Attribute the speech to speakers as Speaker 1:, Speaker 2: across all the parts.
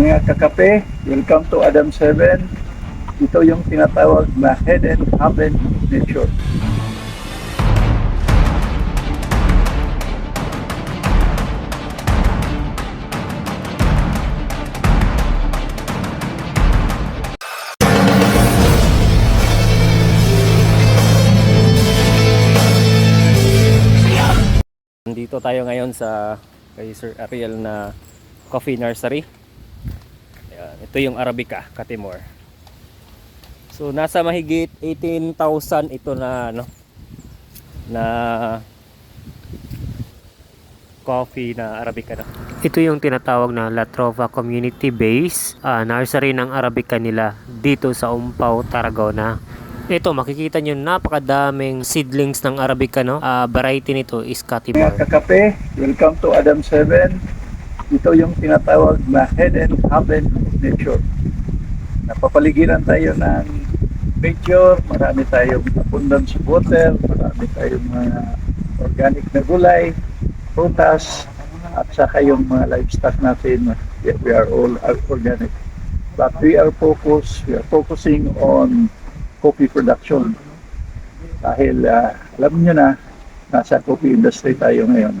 Speaker 1: Mga kakape, welcome to Adam 7. Ito yung tinatawag na Hidden Haven Nature.
Speaker 2: Nandito tayo ngayon sa kay Sir Ariel na Coffee Nursery. Ito yung Arabica, Katimor. So nasa mahigit 18,000 ito na ano na coffee na Arabica na. Ito yung tinatawag na La Trova Community Base, ah, nursery ng Arabica nila dito sa Umpaw, Tarragona. Ito, makikita nyo napakadaming seedlings ng Arabica, no? Ah, variety nito is
Speaker 1: Mga
Speaker 2: Katimor.
Speaker 1: kakape, welcome to Adam 7. Ito yung tinatawag na Hidden Haven Nature. Napapaligiran tayo ng nature, marami tayong abundance of water, marami tayong mga organic na gulay, prutas, at saka yung mga livestock natin, we are all organic. But we are focused, we are focusing on coffee production. Dahil ah, alam nyo na, nasa coffee industry tayo ngayon.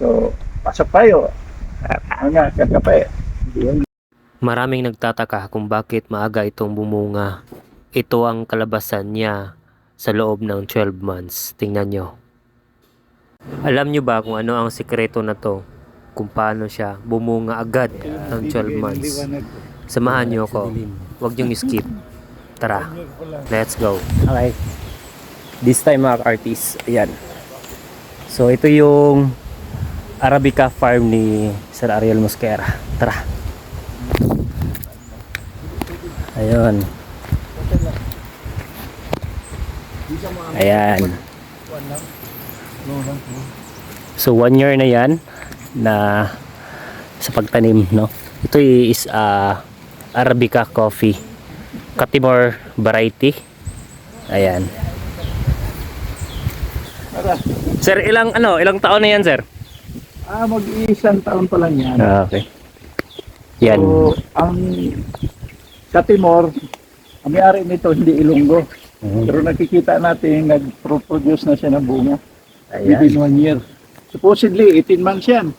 Speaker 1: So, pasok tayo.
Speaker 2: Maraming nagtataka kung bakit maaga itong bumunga. Ito ang kalabasan niya sa loob ng 12 months. Tingnan nyo. Alam nyo ba kung ano ang sikreto na to? Kung paano siya bumunga agad ng 12 months. Samahan nyo ako. Huwag nyo skip. Tara, let's go. Okay. This time mga artist, ayan. So ito yung Arabica farm ni Sir Ariel Mosquera. Tara. Ayun. Ayan. So one year na yan na sa pagtanim, no? Ito is uh, Arabica coffee. Katimor variety. Ayan. Sir, ilang ano, ilang taon na yan, sir?
Speaker 1: Ah, mag-iisang taon pa lang yan.
Speaker 2: Ah, okay. Yan.
Speaker 1: So, ang Katimor, ang may-ari nito hindi Ilonggo.
Speaker 2: Mhm.
Speaker 1: Pero nakikita natin, nag-produce na siya ng bunga
Speaker 2: Ayan.
Speaker 1: within one year. Supposedly, 18 months yan.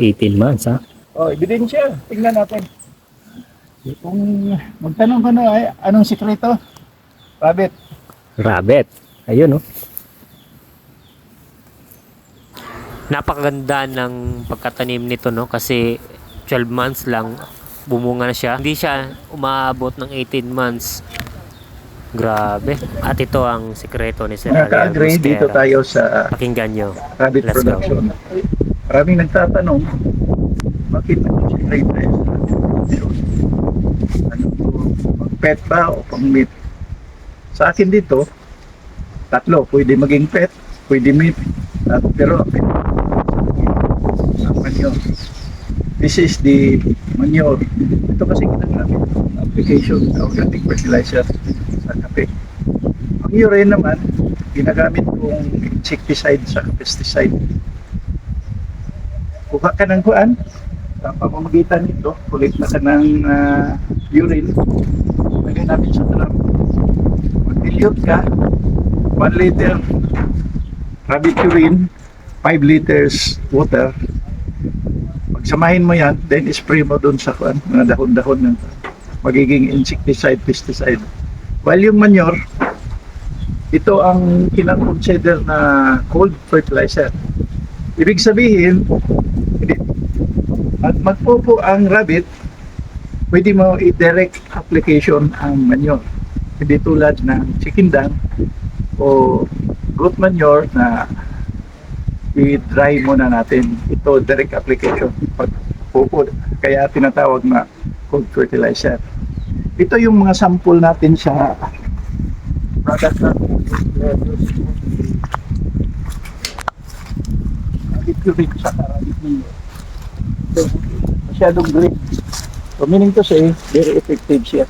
Speaker 2: 18 months, ha?
Speaker 1: Oh, ebidensya. Tingnan natin. Kung magtanong ka na, ay, anong sikreto? Rabbit.
Speaker 2: Rabbit. Ayun, oh. Napakaganda ng pagkatanim nito, no? Kasi 12 months lang bumunga na siya. Hindi siya umaabot ng 18 months. Grabe. At ito ang sikreto ni Sir Ariel Mosquera.
Speaker 1: dito tayo sa
Speaker 2: Pakinggan nyo.
Speaker 1: rabbit
Speaker 2: Let's go.
Speaker 1: production. Maraming nagtatanong, bakit sa rabbit? Ano to, pet ba o pang meat? Sa akin dito, tatlo, pwede maging pet, pwede meat, at, pero ang manure. This is the manure. Ito kasi ginagamit ng application ng organic fertilizer sa kape. Ang urine naman, ginagamit kong insecticide sa pesticide. Kuha ka ng kuan, sa pamamagitan nito, kolekta ka ng ah, urine, lagay namin sa drum. Mag-dilute ka, 1 liter rabbit urine, 5 liters water. Pagsamahin mo yan, then spray mo dun sa kuan, mga dahon-dahon ng magiging insecticide, pesticide. While yung manure, ito ang kinang-consider na cold fertilizer. Ibig sabihin, at magpupo ang rabbit, pwede mo i-direct application ang manure. Hindi tulad ng chicken dung o goat manure na i-dry muna natin. Ito direct application pag pupo. Kaya tinatawag na cold fertilizer. Ito yung mga sample natin sa product natin. Ito rin sa karabit. So, masyadong green. So, meaning to say, very effective siya.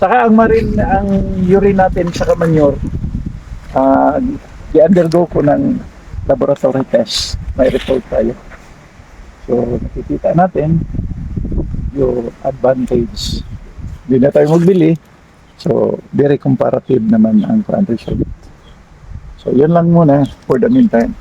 Speaker 1: Saka ang marin, ang urine natin sa manure, uh, i-undergo ko ng laboratory test. May result tayo. So, nakikita natin, medyo advantage. Hindi na tayo magbili. So, very comparative naman ang country. So, yun lang muna for the meantime.